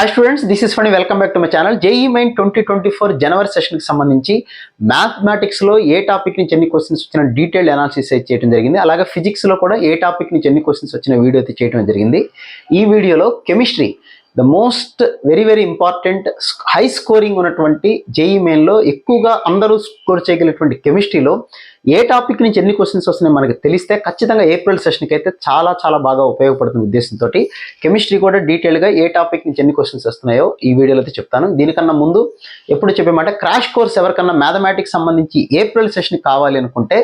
Hi students this is Phani welcome back to my channel JEE main twenty twenty four జనవరి సెషన్కి సంబంధించి మ్యాథమెటిక్స్లో ఏ topic నుంచి ఎన్ని questions వచ్చిన detailed analysis అయితే చేయడం జరిగింది. అలాగే ఫిజిక్స్లో కూడా ఏ టాపిక్ నుంచి ఎన్ని క్వశ్చన్స్ వచ్చిన వీడియో అయితే చేయడం జరిగింది. ఈ వీడియోలో chemistry the most very very important high scoring ఉన్నటువంటి జేఈ మెయిన్లో ఎక్కువగా అందరూ స్కోర్ చేయగలిగినటువంటి కెమిస్ట్రీలో ఏ టాపిక్ నుంచి ఎన్ని క్వశ్చన్స్ వస్తున్నాయో మనకి తెలిస్తే ఖచ్చితంగా ఏప్రిల్ సెషన్కి అయితే చాలా చాలా బాగా ఉపయోగపడుతున్న ఉద్దేశంతో కెమిస్ట్రీ కూడా డీటెయిల్గా ఏ టాపిక్ నుంచి ఎన్ని క్వశ్చన్స్ వస్తున్నాయో ఈ వీడియోలో అయితే చెప్తాను. దీనికన్నా ముందు ఎప్పుడు చెప్పేమాట క్రాష్ కోర్స్ ఎవరికన్నా మ్యాథమెటిక్స్ సంబంధించి ఏప్రిల్ సెషన్ కావాలి అనుకుంటే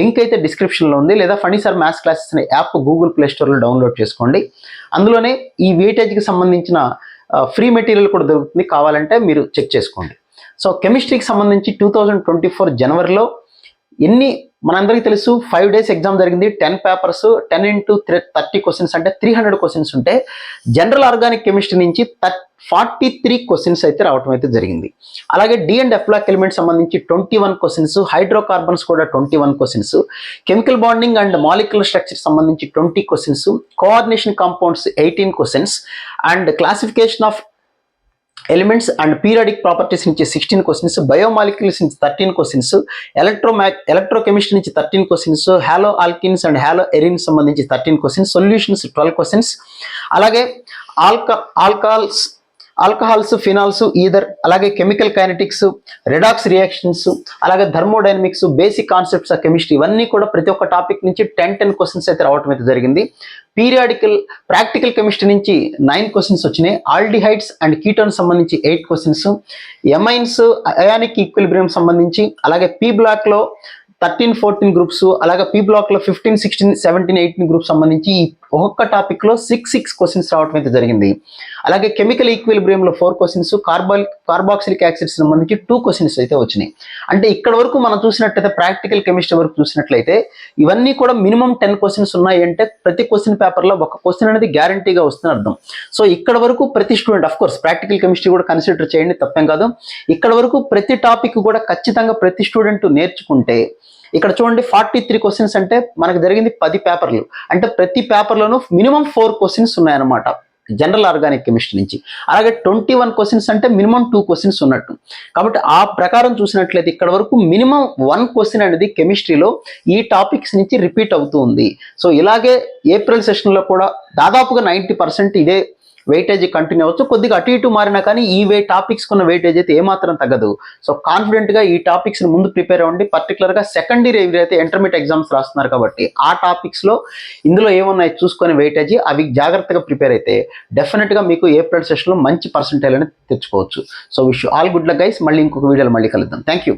లింక్ అయితే డిస్క్రిప్షన్లో ఉంది. లేదా ఫనీ సార్ మ్యాథ్స్ క్లాసెస్ అనే యాప్ గూగుల్ ప్లే స్టోర్లో డౌన్లోడ్ చేసుకోండి. అందులోనే ఈ వెయిటేజ్కి సంబంధించిన ఫ్రీ మెటీరియల్ కూడా దొరుకుతుంది. కావాలంటే మీరు చెక్ చేసుకోండి. సో కెమిస్ట్రీకి సంబంధించి టూ థౌజండ్ ట్వంటీ ఫోర్ జనవరిలో ఎన్ని మనందరికీ తెలుసు ఫైవ్ డేస్ ఎగ్జామ్ జరిగింది ten papers ten into thirty questions అంటే త్రీ హండ్రెడ్ క్వశ్చన్స్ ఉంటే జనరల్ ఆర్గానిక్ కెమిస్ట్రీ నుంచి ఫార్టీ త్రీ క్వశ్చన్స్ అయితే రావడం అయితే జరిగింది. అలాగే D and F block element సంబంధించి ట్వంటీ వన్ క్వశ్చన్స్ హైడ్రోకార్బన్స్ కూడా twenty one questions chemical bonding and molecular structure సంబంధించి twenty questions coordination compounds eighteen questions and classification of elements and periodic properties నుంచి sixteen questions biomolecules నుంచి thirteen questions electro electrochemistry నుంచి thirteen questions halo alkanes and halo arenes సంబంధించి thirteen questions solutions twelve questions అలాగే ఆల్క ఆల్కాల్స్ alcohols phenols ether అలాగే chemical kinetics redox reactions అలాగే thermodynamics basic concepts of chemistry ఇవన్నీ కూడా ప్రతి ఒక్క టాపిక్ నుంచి టెన్ టెన్ క్వశ్చన్స్ అయితే రావడం అయితే జరిగింది. పీరియాడికల్ ప్రాక్టికల్ కెమిస్ట్రీ నుంచి నైన్ క్వశ్చన్స్ వచ్చినాయి. ఆల్డిహైడ్స్ అండ్ కీటోన్ సంబంధించి eight questions amines ionic equilibrium సంబంధించి అలాగే పీ బ్లాక్లో థర్టీన్ ఫోర్టీన్ గ్రూప్స్ అలాగే పీ బ్లాక్లో fifteen sixteen seventeen eighteen group సంబంధించి ఈ ఒక్కొక్క టాపిక్లో సిక్స్ సిక్స్ క్వశ్చన్స్ రావడం అయితే జరిగింది. అలాగే కెమికల్ ఈక్విలిబ్రియంలో ఫోర్ క్వశ్చన్స్ కార్బాల్ కార్బాక్సిలిక్ యాసిడ్ సంబంధించి టూ క్వశ్చన్స్ అయితే వచ్చినాయి. అంటే ఇక్కడ వరకు మనం చూసినట్లయితే ప్రాక్టికల్ కెమిస్ట్రీ వరకు చూసినట్లయితే ఇవన్నీ కూడా మినిమం టెన్ క్వశ్చన్స్ ఉన్నాయి అంటే ప్రతి క్వశ్చన్ పేపర్లో ఒక క్వశ్చన్ అనేది గ్యారంటీగా వస్తుంది అర్థం. సో ఇక్కడ వరకు ప్రతి student of course practical chemistry కూడా కన్సిడర్ చేయండి తప్పేం కాదు. ఇక్కడ వరకు ప్రతి టాపిక్ కూడా ఖచ్చితంగా ప్రతి స్టూడెంట్ నేర్చుకుంటే ఇక్కడ చూడండి ఫార్టీ త్రీ క్వశ్చన్స్ అంటే మనకు జరిగింది పది పేపర్లు. అంటే ప్రతి పేపర్లోనూ మినిమం ఫోర్ క్వశ్చన్స్ ఉన్నాయన్నమాట. జనరల్ ఆర్గానిక్ కెమిస్ట్రీ నుంచి. అలాగే ట్వంటీ వన్ క్వశ్చన్స్ అంటే మినిమం టూ క్వశ్చన్స్ ఉన్నట్టు. కాబట్టి ఆ ప్రకారం చూసినట్లయితే ఇక్కడ వరకు మినిమం వన్ క్వశ్చన్ అనేది కెమిస్ట్రీలో ఈ టాపిక్స్ నుంచి రిపీట్ అవుతూ ఉంది. సో ఇలాగే ఏప్రిల్ సెషన్లో కూడా దాదాపుగా నైంటీ పర్సెంట్ ఇదే వెయిటేజ్ కంటిన్యూ అవ్వచ్చు. కొద్దిగా అటు ఇటు మారినా కానీ ఈ వే టాపిక్స్ ఉన్న వెయిటేజ్ అయితే ఏమాత్రం తగ్గదు. సో కాన్ఫిడెంట్గా ఈ టాపిక్స్ ముందు ప్రిపేర్ అవ్వండి. పర్టికులర్గా సెకండ్ ఇయర్ ఎవరైతే ఇంటర్మీడియట్ ఎగ్జామ్స్ రాస్తున్నారు కాబట్టి ఆ టాపిక్స్లో ఇందులో ఏమున్నాయి చూసుకొని వెయిటేజ్ అవి జాగ్రత్తగా ప్రిపేర్ అయితే డెఫినెట్గా మీకు ఏప్రిల్ సెషన్లో మంచి పర్సంటేజ్ అనేది తెచ్చుకోవచ్చు. So wish all good luck guys మళ్ళీ ఇంకొక వీడియోలో మళ్ళీ కలుద్దాం. Thank you